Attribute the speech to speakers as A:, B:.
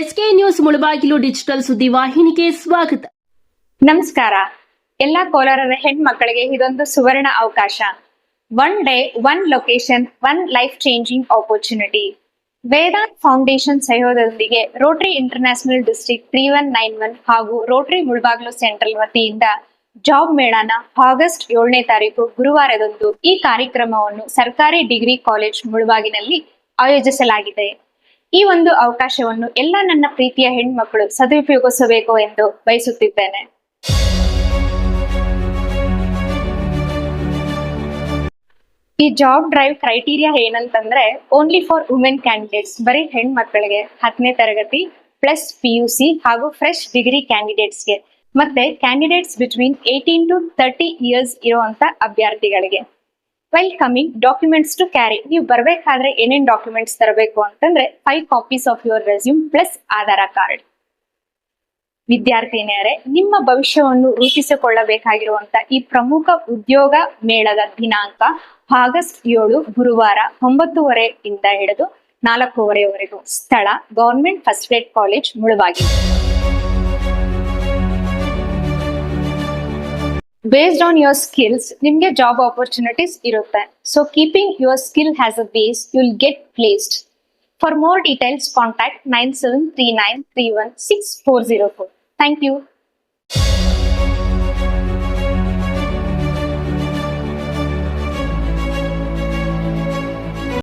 A: S K news Mulbagal digital ಸುದ್ದಿ ವಾಹಿನಿಗೆ ಸ್ವಾಗತ.
B: ನಮಸ್ಕಾರ. ಎಲ್ಲ ಕೋಲಾರದ ಹೆಣ್ಮಕ್ಕಳಿಗೆ ಇದೊಂದು ಸುವರ್ಣ ಅವಕಾಶ. One day one location one life changing opportunity Vedant foundation ಸಹಯೋಗದೊಂದಿಗೆ rotary international district three one nine one ಹಾಗೂ ರೋಟರಿ ಮುಳಬಾಗಿಲು ಸೆಂಟ್ರಲ್ ವತಿಯಿಂದ ಜಾಬ್ ಮೇಳನ ಆಗಸ್ಟ್ ಏಳನೇ ತಾರೀಕು ಗುರುವಾರದಂದು ಈ ಕಾರ್ಯಕ್ರಮವನ್ನು ಸರ್ಕಾರಿ ಡಿಗ್ರಿ ಕಾಲೇಜ್ ಮುಳಬಾಗಿನಲ್ಲಿ ಆಯೋಜಿಸಲಾಗಿದೆ. ಈ ಒಂದು ಅವಕಾಶವನ್ನು ಎಲ್ಲ ನನ್ನ ಪ್ರೀತಿಯ ಹೆಣ್ಮಕ್ಕಳು ಸದುಪಯೋಗಿಸಬೇಕು ಎಂದು ಬಯಸುತ್ತಿದ್ದೇನೆ. ಈ ಜಾಬ್ ಡ್ರೈವ್ ಕ್ರೈಟೀರಿಯಾ ಏನಂತಂದ್ರೆ ಓನ್ಲಿ ಫಾರ್ ವುಮೆನ್ ಕ್ಯಾಂಡಿಡೇಟ್ಸ್ ಬರೀ ಹೆಣ್ಮಕ್ಕಳಿಗೆ ಹತ್ತನೇ ತರಗತಿ ಪ್ಲಸ್ ಪಿ ಯು ಸಿ ಹಾಗೂ ಫ್ರೆಶ್ ಡಿಗ್ರಿ ಕ್ಯಾಂಡಿಡೇಟ್ಸ್ಗೆ ಮತ್ತೆ candidates between eighteen to thirty years ಇರುವಂತ ಅಭ್ಯರ್ಥಿಗಳಿಗೆ. While coming documents to carry ನೀವು ಬರಬೇಕಾದ್ರೆ ಏನೇನ್ ಡಾಕ್ಯುಮೆಂಟ್ಸ್ ತರಬೇಕು ಅಂತಂದ್ರೆ five copies of your resume plus Aadhaar card ವಿದ್ಯಾರ್ಥಿನಿಯರೇ, ನಿಮ್ಮ ಭವಿಷ್ಯವನ್ನು ರೂಪಿಸಿಕೊಳ್ಳಬೇಕಾಗಿರುವಂತ ಈ ಪ್ರಮುಖ ಉದ್ಯೋಗ ಮೇಳದ ದಿನಾಂಕ ಆಗಸ್ಟ್ ಏಳು, ಗುರುವಾರ ಒಂಬತ್ತುವರೆ ಇಂದ ಹಿಡಿದು ನಾಲ್ಕೂವರೆವರೆಗೂ ಸ್ಥಳ government first grade college Mulbagal based on your skills ನಿಮ್ಗೆ ಜಾಬ್ ಆಪರ್ಚುನಿಟೀಸ್ ಇರುತ್ತೆ. So keeping your skill has a base you will get placed for more details contact nine seven three nine three one six four zero four thank you